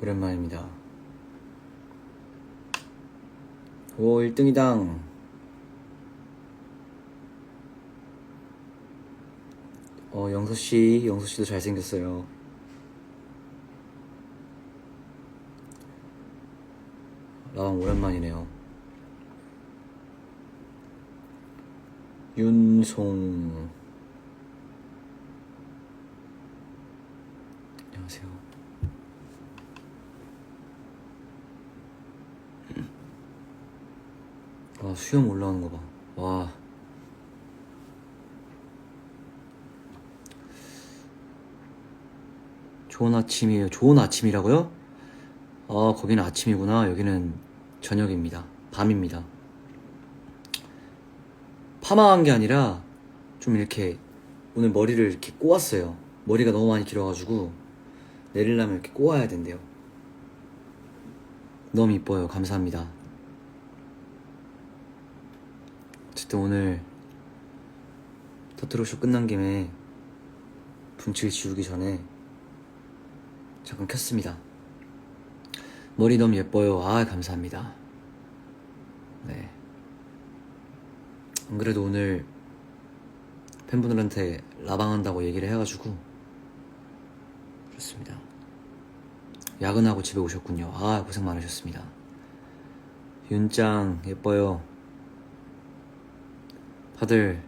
오랜만입니다. 오, 1등이당. 어, 영서씨, 영서씨도 잘생겼어요. 라방 오랜만이네요. 윤송. 안녕하세요. 와, 수염 올라오는 거 봐. 와. 좋은 아침이에요. 좋은 아침이라고요? 아, 거기는 아침이구나. 여기는 저녁입니다. 밤입니다. 파마한 게 아니라 좀 이렇게 오늘 머리를 이렇게 꼬았어요. 머리가 너무 많이 길어가지고 내리려면 이렇게 꼬아야 된대요. 너무 이뻐요. 감사합니다. 어쨌든 오늘 터트로쇼 끝난 김에 분칠 지우기 전에 잠깐 켰습니다. 머리 너무 예뻐요. 아, 감사합니다. 네. 안 그래도 오늘 팬분들한테 라방한다고 얘기를 해가지고 그렇습니다. 야근하고 집에 오셨군요. 아, 고생 많으셨습니다. 윤짱, 예뻐요. 다들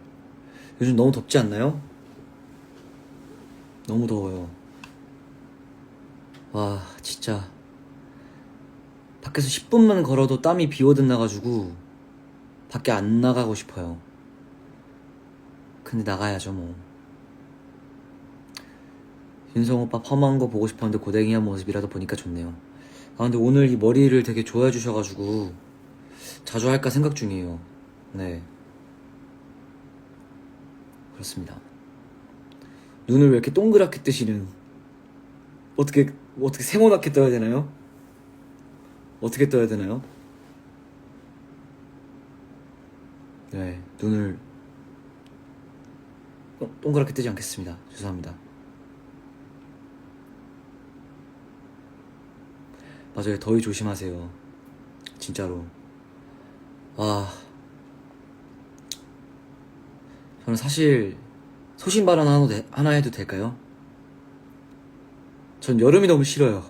요즘 너무 덥지 않나요? 너무 더워요. 와, 진짜. 밖에서 10분만 걸어도 땀이 비오듯 나가지고 밖에 안 나가고 싶어요. 근데 나가야죠, 뭐. 윤성 오빠 펌한 거 보고 싶었는데 고데기한 모습이라도 보니까 좋네요. 아, 근데 오늘 이 머리를 되게 좋아해 주셔가지고 자주 할까 생각 중이에요. 네. 그렇습니다. 눈을 왜 이렇게 동그랗게 뜨시는 어떻게 어떻게 세모나게 떠야 되나요? 어떻게 떠야 되나요? 네, 눈을 동- 동그랗게 뜨지 않겠습니다. 죄송합니다. 맞아요, 더위 조심하세요. 진짜로. 아, 저는 사실 소신 발언 하나, 해도 될까요? 전 여름이 너무 싫어요.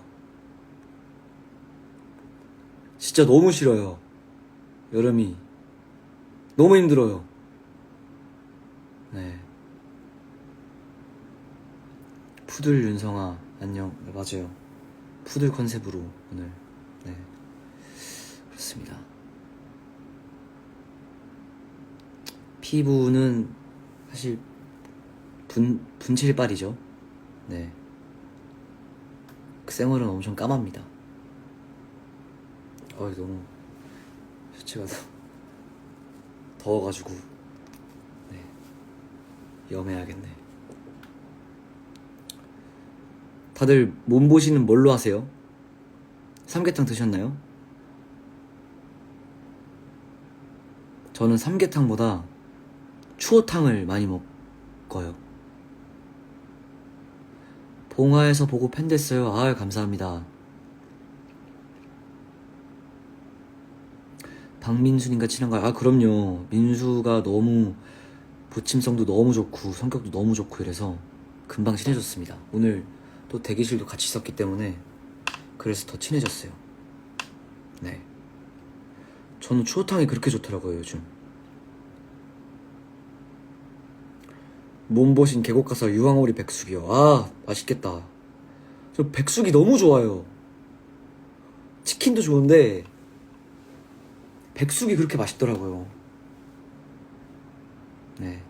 진짜 너무 싫어요. 여름이. 너무 힘들어요. 네. 푸들 윤성아, 안녕. 네, 맞아요. 푸들 컨셉으로 오늘. 네. 그렇습니다. 피부는 사실 분, 분칠빨이죠. 네. 그 생얼은 엄청 까맣니다. 어 너무 셔츠가 더 더워가지고 네 염해야겠네. 다들 몸 보시는 뭘로 하세요? 삼계탕 드셨나요? 저는 삼계탕보다 추어탕을 많이 먹어요. 봉화에서 보고 팬 됐어요. 아 감사합니다. 박민수님과 친한가요? 아 그럼요. 민수가 너무 부침성도 너무 좋고 성격도 너무 좋고 이래서 금방 친해졌습니다. 오늘 또 대기실도 같이 있었기 때문에 그래서 더 친해졌어요. 네. 저는 추어탕이 그렇게 좋더라고요 요즘. 몸보신 계곡 가서 유황오리 백숙이요. 아 맛있겠다. 저 백숙이 너무 좋아요. 치킨도 좋은데 백숙이 그렇게 맛있더라고요. 네.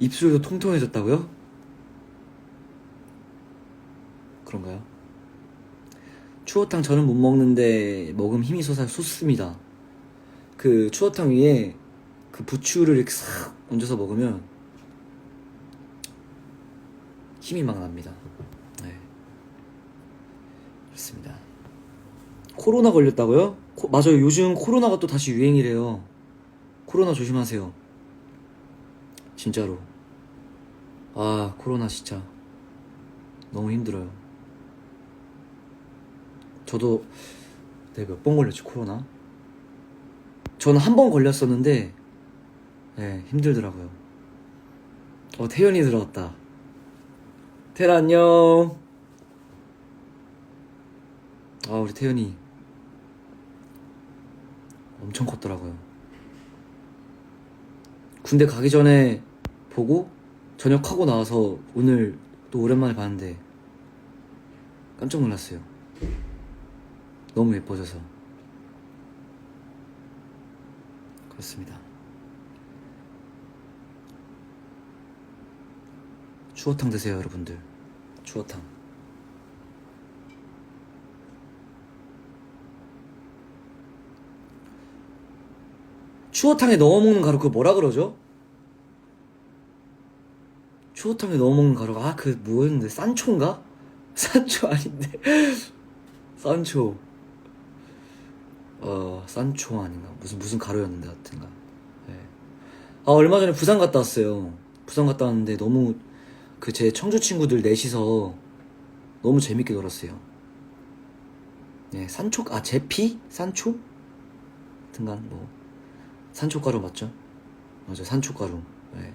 입술도 통통해졌다고요? 그런가요? 추어탕 저는 못 먹는데 먹으면 힘이 솟아 솟습니다. 그 추어탕 위에 그 부추를 이렇게 싹 얹어서 먹으면 힘이 막 납니다. 네. 그렇습니다. 코로나 걸렸다고요? 코- 맞아요. 요즘 코로나가 또 다시 유행이래요. 코로나 조심하세요. 진짜로. 아, 코로나 진짜. 너무 힘들어요. 저도 내가 몇 번 걸렸지 코로나? 저는 한 번 걸렸었는데 네, 힘들더라고요. 어 태연이 들어왔다. 태연 안녕. 아 우리 태연이 엄청 컸더라고요. 군대 가기 전에 보고 전역하고 나와서 오늘 또 오랜만에 봤는데 깜짝 놀랐어요. 너무 예뻐져서 그렇습니다. 추어탕 드세요, 여러분들. 추어탕. 추어탕에 넣어 먹는 가루 그거 뭐라 그러죠? 추어탕에 넣어 먹는 가루가 아 그 뭐였는데 산초인가? 산초 아닌데 산초 어 산초 아닌가? 무슨 무슨 가루였는데 하여튼가. 네. 아 얼마 전에 부산 갔다 왔어요. 부산 갔다 왔는데 너무 그 제 청주 친구들 넷이서 너무 재밌게 놀았어요. 네 산초 아 제피? 산초? 하여튼간 뭐. 산초가루 맞죠? 맞아 산초가루. 네.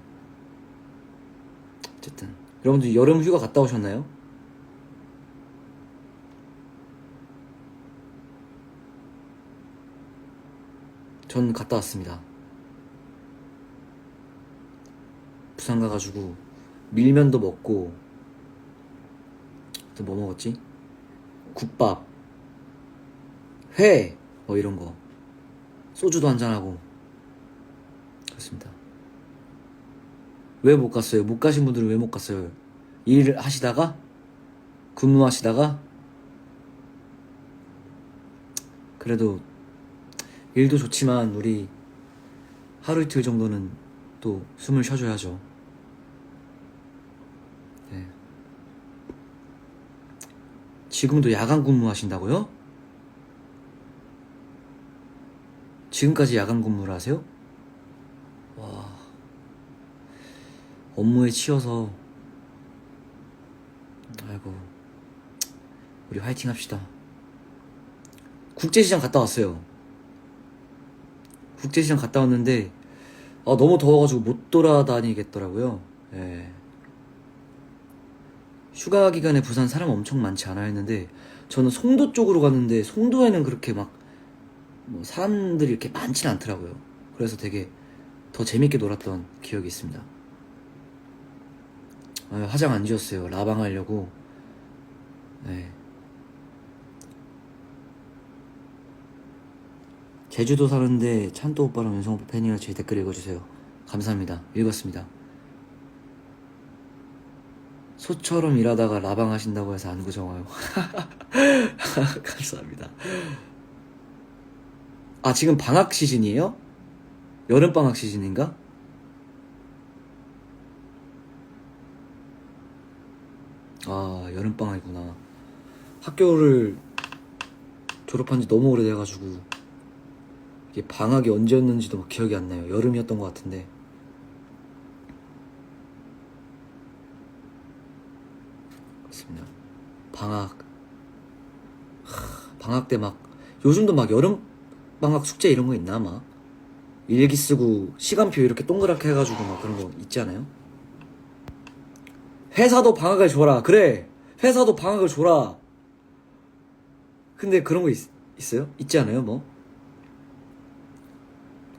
어쨌든. 여러분들 여름 휴가 갔다 오셨나요? 전 갔다 왔습니다. 부산 가가지고 밀면도 먹고 또 뭐 먹었지? 국밥, 회, 뭐 이런 거 소주도 한잔 하고 그렇습니다. 왜 못 갔어요? 못 가신 분들은 왜 못 갔어요? 일을 하시다가? 근무하시다가? 그래도 일도 좋지만 우리 하루 이틀 정도는 또 숨을 쉬어줘야죠. 네. 지금도 야간 근무하신다고요? 지금까지 야간 근무를 하세요? 와. 업무에 치여서 아이고 우리 화이팅 합시다 국제시장 갔다 왔어요 국제시장 갔다 왔는데 아, 너무 더워가지고 못 돌아다니겠더라고요 예. 휴가 기간에 부산 사람 엄청 많지 않아 했는데 저는 송도 쪽으로 갔는데 송도에는 그렇게 막 뭐 사람들이 이렇게 많지는 않더라고요 그래서 되게 더 재밌게 놀았던 기억이 있습니다 아, 화장 안 지웠어요. 라방 하려고. 네. 제주도 사는데 찬도 오빠랑 윤성 오빠 팬이라 제 댓글 읽어주세요. 감사합니다. 읽었습니다. 소처럼 일하다가 라방 하신다고 해서 안 구정와요. 감사합니다. 아, 지금 방학 시즌이에요? 여름 방학 시즌인가? 아 여름방학이구나 학교를 졸업한 지 너무 오래돼가지고 이게 방학이 언제였는지도 막 기억이 안 나요 여름이었던 것 같은데 그렇습니다 방학 하, 방학 때 막 요즘도 막 여름 방학 숙제 이런 거 있나 막 일기 쓰고 시간표 이렇게 동그랗게 해가지고 막 그런 거 있지 않아요? 회사도 방학을 줘라. 그래. 회사도 방학을 줘라. 근데 그런 거 있, 있어요? 있지 않아요? 뭐?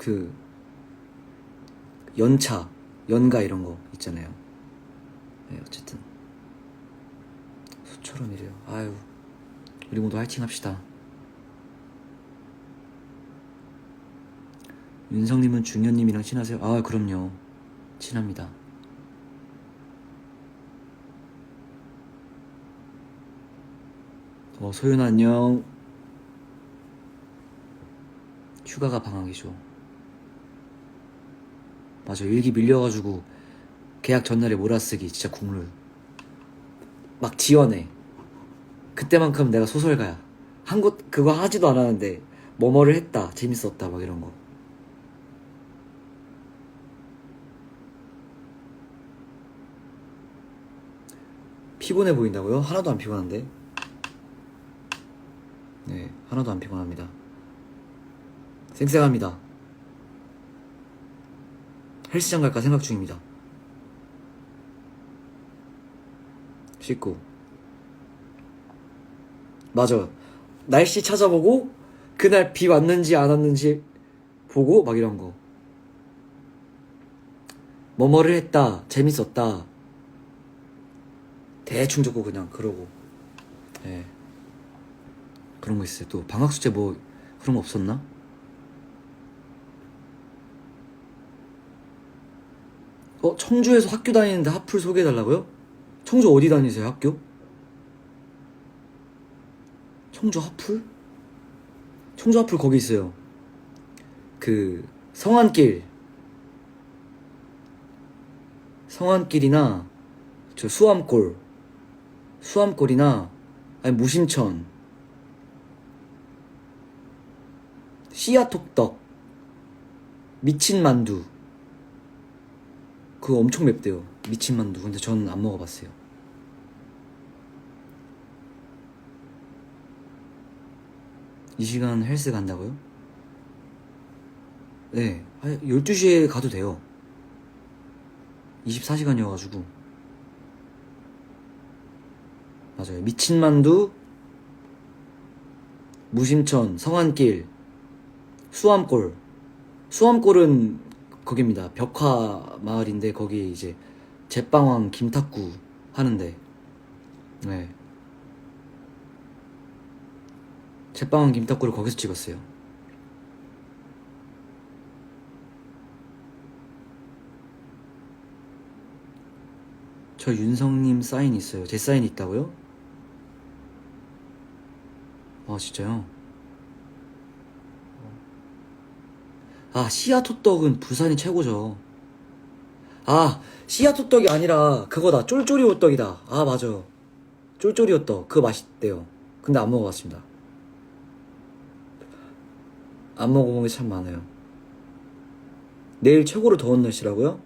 그 연차, 연가 이런 거 있잖아요. 네, 어쨌든 소처럼 이래요. 아유, 우리 모두 화이팅 합시다. 윤성님은 중현님이랑 친하세요? 아, 그럼요. 친합니다. 어, 소윤 안녕. 휴가가 방학이죠. 맞아, 일기 밀려가지고 계약 전날에 몰아쓰기 진짜 국룰. 막 지원해. 그때만큼 내가 소설가야. 한 곳 그거 하지도 않았는데 뭐뭐를 했다, 재밌었다, 막 이런 거. 피곤해 보인다고요? 하나도 안 피곤한데. 네, 하나도 안 피곤합니다. 쌩쌩합니다. 헬스장 갈까 생각 중입니다. 씻고. 맞아. 날씨 찾아보고, 그날 비 왔는지 안 왔는지 보고, 막 이런 거. 뭐뭐를 했다. 재밌었다. 대충 적고 그냥 그러고. 예. 그런 거 있어요. 또 방학 숙제 뭐 그런 거 없었나? 어 청주에서 학교 다니는데 하플 소개해 달라고요? 청주 어디 다니세요 학교? 청주 하플? 청주 하플 거기 있어요. 그 성안길 성안길이나 저 수암골 수암골이나 아니 무심천 씨앗톡떡 미친 만두 그거 엄청 맵대요. 미친 만두. 근데 저는 안 먹어봤어요. 이 시간 헬스 간다고요? 네. 12시에 가도 돼요. 24시간이어가지고. 맞아요. 미친 만두 무심천 성안길 수암골. 수암골은 거기입니다. 벽화 마을인데 거기 이제 제빵왕 김탁구 하는데. 네. 제빵왕 김탁구를 거기서 찍었어요. 저 윤성님 사인 있어요. 제 사인 있다고요? 아 진짜요? 아 씨앗 호떡은 부산이 최고죠. 아 씨앗 호떡이 아니라 그거다. 쫄쫄이 호떡이다. 아 맞아. 쫄쫄이 호떡. 그거 맛있대요. 근데 안 먹어봤습니다. 안 먹어본 게 참 많아요. 내일 최고로 더운 날씨라고요?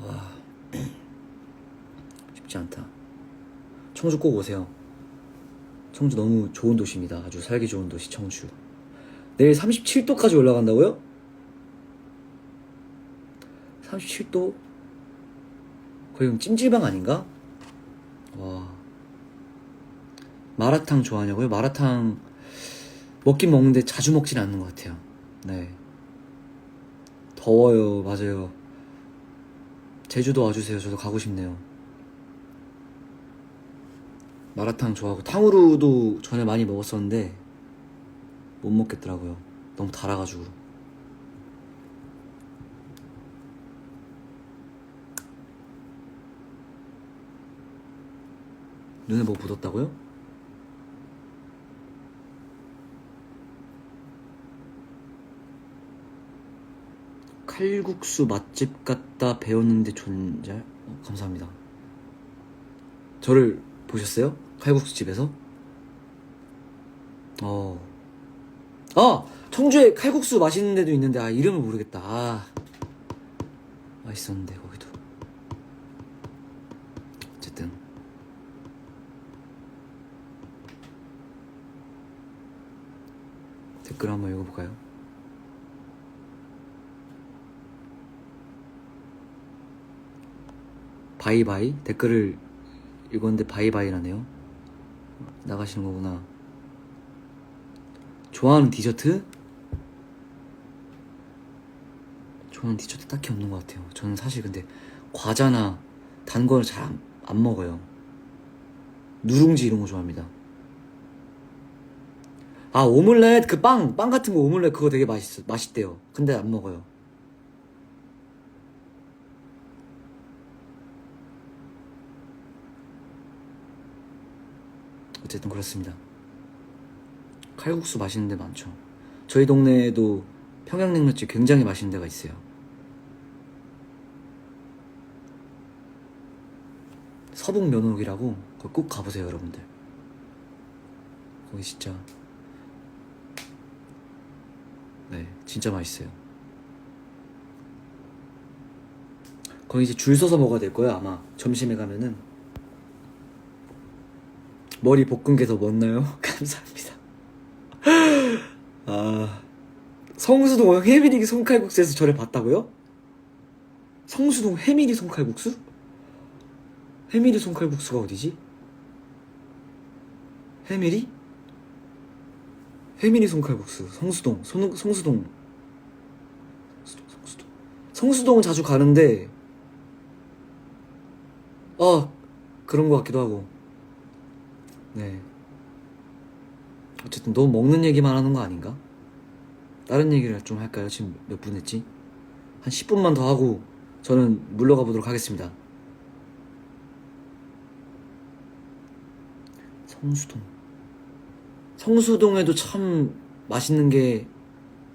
와 쉽지 않다. 청주 꼭 오세요. 청주 너무 좋은 도시입니다. 아주 살기 좋은 도시 청주 내일 37도까지 올라간다고요? 37도? 거의 찜질방 아닌가? 와. 마라탕 좋아하냐고요? 마라탕 먹긴 먹는데 자주 먹진 않는 것 같아요. 네. 더워요. 맞아요. 제주도 와주세요. 저도 가고 싶네요. 마라탕 좋아하고 탕후루도 전에 많이 먹었었는데 못 먹겠더라고요. 너무 달아가지고. 눈에 뭐 묻었다고요? 칼국수 맛집 갔다 배웠는데 존재? 어, 감사합니다. 저를 보셨어요? 칼국수 집에서? 어. 아! 청주에 칼국수 맛있는 데도 있는데, 아, 이름을 모르겠다. 아. 맛있었는데, 거기도. 어쨌든. 댓글 한번 읽어볼까요? 바이바이? 댓글을 읽었는데 바이바이라네요. 나가시는 거구나. 좋아하는 디저트? 좋아하는 디저트 딱히 없는 것 같아요. 저는 사실 근데 과자나 단걸잘안 안 먹어요. 누룽지 이런 거 좋아합니다. 아 오믈렛 그 빵 빵 같은 거 오믈렛 그거 되게 맛있어 맛있대요. 근데 안 먹어요. 어쨌든 그렇습니다. 칼국수 맛있는 데 많죠. 저희 동네에도 평양냉면집 굉장히 맛있는 데가 있어요. 서북 면옥이라고 거기 꼭 가보세요, 여러분들. 거기 진짜 네, 진짜 맛있어요. 거기 이제 줄 서서 먹어야 될 거예요, 아마 점심에 가면은 머리 볶은 게 더 멋나요? 감사합니다. 아, 성수동 해밀이 손칼국수에서 저를 봤다고요? 성수동 해밀이 손칼국수? 해밀이 손칼국수가 어디지? 해밀이? 해밀이 손칼국수 성수동 손, 성수동 성수동 성수동 성수동은 자주 가는데 아 그런 것 같기도 하고 네 어쨌든 너무 먹는 얘기만 하는 거 아닌가? 다른 얘기를 좀 할까요? 지금 몇 분 했지? 한 10분만 더 하고 저는 물러가 보도록 하겠습니다 성수동 성수동에도 참 맛있는 게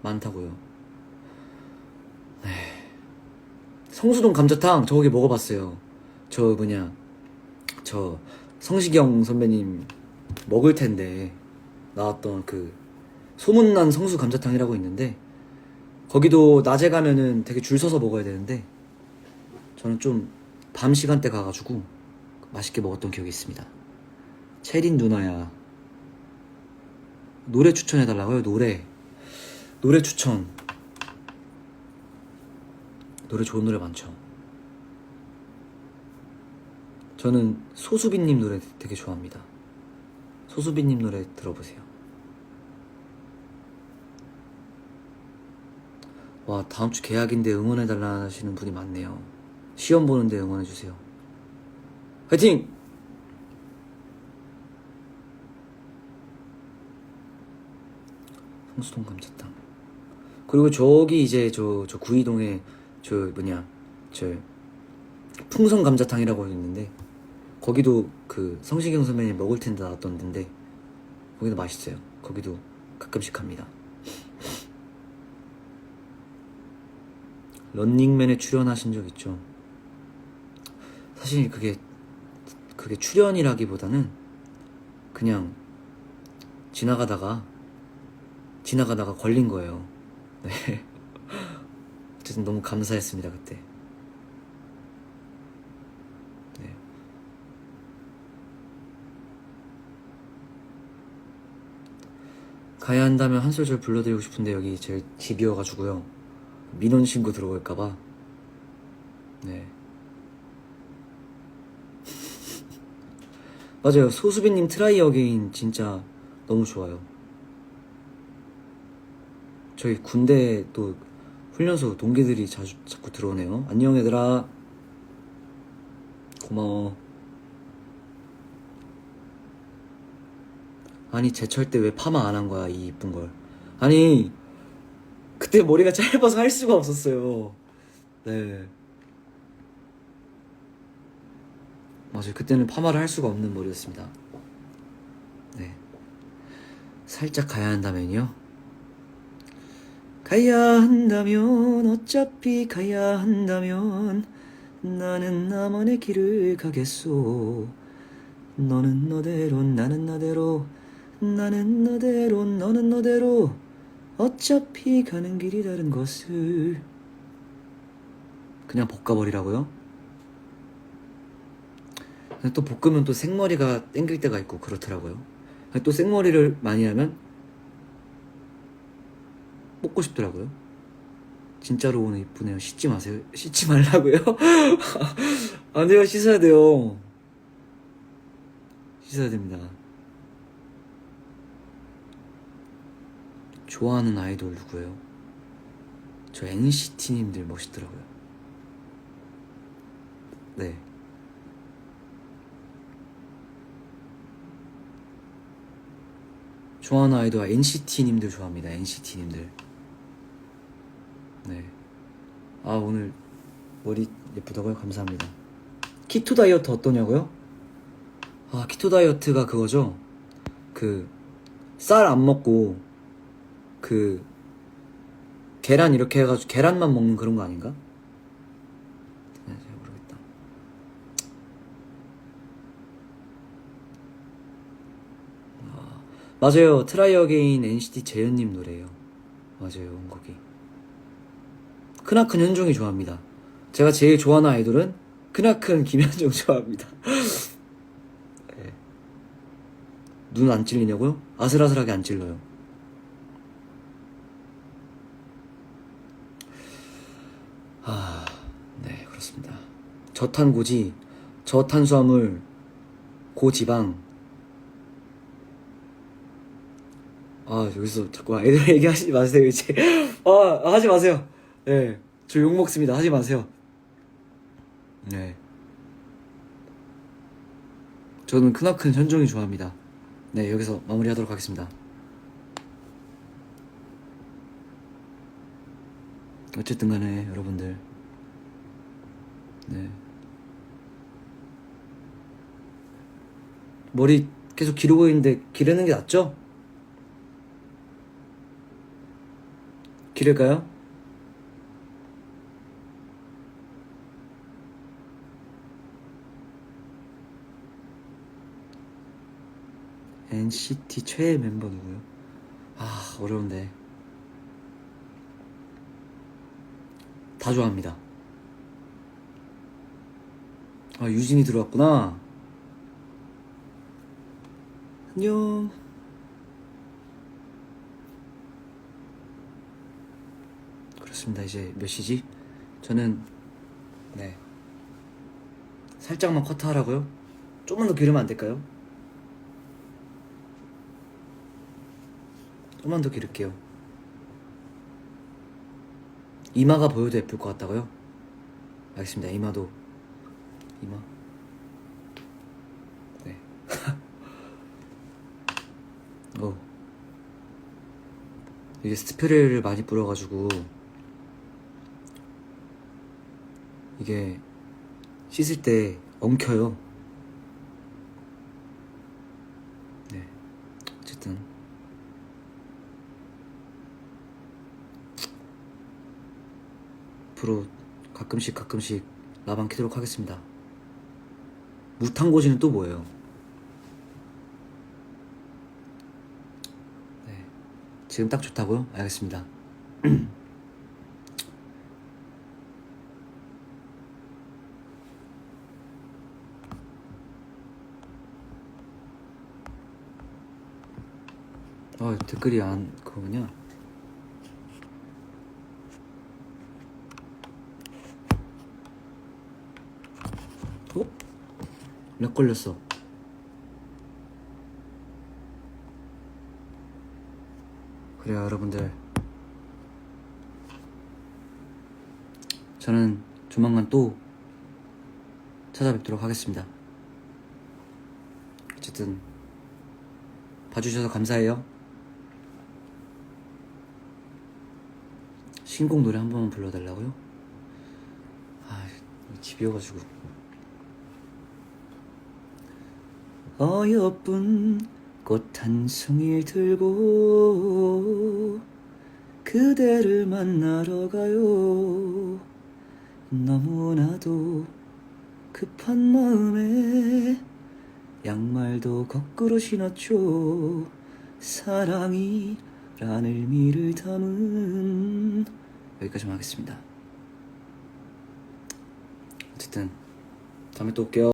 많다고요 네. 성수동 감자탕 저 거기 먹어봤어요 저 뭐냐 저 성시경 선배님 먹을 텐데 나왔던 그 소문난 성수 감자탕이라고 있는데 거기도 낮에 가면은 되게 줄 서서 먹어야 되는데 저는 좀 밤 시간대 가가지고 맛있게 먹었던 기억이 있습니다. 체린 누나야 노래 추천해달라고요? 노래 노래 추천 노래 좋은 노래 많죠. 저는 소수빈님 노래 되게 좋아합니다. 소수빈님 노래 들어보세요. 와 다음 주 계약인데 응원해 달라 하시는 분이 많네요. 시험 보는데 응원해 주세요. 화이팅! 성수동 감자탕. 그리고 저기 이제 저, 저 구이동에 저 뭐냐, 저 풍성 감자탕이라고 있는데 거기도 그 성시경 선배님 먹을 텐데 나왔던 데인데 거기도 맛있어요. 거기도 가끔씩 합니다. 런닝맨에 출연하신 적 있죠? 사실 그게 그게 출연이라기보다는 그냥 지나가다가 지나가다가 걸린 거예요. 네. 어쨌든 너무 감사했습니다 그때. 네. 가야 한다면 한 소절 불러드리고 싶은데 여기 제 집이어가지고요. 민원 신고 들어올까봐. 네. 맞아요. 소수빈님 트라이 어게인 진짜 너무 좋아요. 저희 군대 또 훈련소 동기들이 자주 자꾸 들어오네요. 안녕 얘들아. 고마워. 아니 제철 때 왜 파마 안 한 거야 이 이쁜 걸. 아니 그때 머리가 짧아서 할 수가 없었어요. 네. 맞아요. 그때는 파마를 할 수가 없는 머리였습니다. 네. 살짝 가야 한다면요. 가야 한다면 어차피 가야 한다면 나는 나만의 길을 가겠소. 너는 너대로 나는 나대로 나는 너대로 너는 너대로 어차피 가는 길이 다른 것을 그냥 볶아버리라고요? 또 볶으면 또 생머리가 땡길 때가 있고 그렇더라고요. 또 생머리를 많이 하면 뽑고 싶더라고요. 진짜로 오늘 이쁘네요. 씻지 마세요. 씻지 말라고요? 안 돼요. 씻어야 돼요. 씻어야 됩니다. 좋아하는 아이돌 누구예요? 저 NCT님들 멋있더라고요. 네. 좋아하는 아이돌 NCT님들 좋아합니다. NCT님들. 네. 아 오늘 머리 예쁘다고요? 감사합니다. 키토 다이어트 어떠냐고요? 아 키토 다이어트가 그거죠. 그 쌀 안 먹고 그 계란 이렇게 해가지고 계란만 먹는 그런 거 아닌가? 네, 잘 모르겠다. 아, 맞아요. 트라이 어게인 NCT 재현님 노래예요. 맞아요. 원곡이. 크나큰 현종이 좋아합니다. 제가 제일 좋아하는 아이돌은 크나큰 김현종 좋아합니다. 네. 눈안 찔리냐고요? 아슬아슬하게 안 찔러요. 아, 네, 그렇습니다. 저탄고지, 저탄수화물, 고지방. 아, 여기서 자꾸 애들 얘기하지 마세요, 이제. 아, 하지 마세요. 네, 저 욕먹습니다. 하지 마세요. 네. 저는 크나큰 현종이 좋아합니다. 네, 여기서 마무리하도록 하겠습니다. 어쨌든 간에 여러분들 네 머리 계속 기르고 있는데 기르는 게 낫죠? 기를까요? NCT 최애 멤버 누구요? 아 어려운데 다 좋아합니다. 아, 유진이 들어왔구나. 안녕. 그렇습니다. 이제 몇 시지? 저는, 네. 살짝만 커트하라고요? 조금만 더 기르면 안 될까요? 조금만 더 기를게요. 이마가 보여도 예쁠 것 같다고요? 알겠습니다. 이마도 이마. 네. 어. 이게 스프레이를 많이 뿌려가지고 이게 씻을 때 엉켜요. 네. 어쨌든. 앞으로 가끔씩 가끔씩 라방 키도록 하겠습니다. 무탄고지는 또 뭐예요? 네. 지금 딱 좋다고요? 알겠습니다. 아, 댓글이 안, 그거냐? 어? 렉 걸렸어. 그래요, 여러분들. 저는 조만간 또 찾아뵙도록 하겠습니다. 어쨌든, 봐주셔서 감사해요. 신곡 노래 한 번만 불러달라고요? 아, 집이어가지고. 어여쁜 꽃 한 송이 들고 그대를 만나러 가요. 너무나도 급한 마음에 양말도 거꾸로 신었죠. 사랑이란 의미를 담은 여기까지만 하겠습니다. 어쨌든 다음에 또 올게요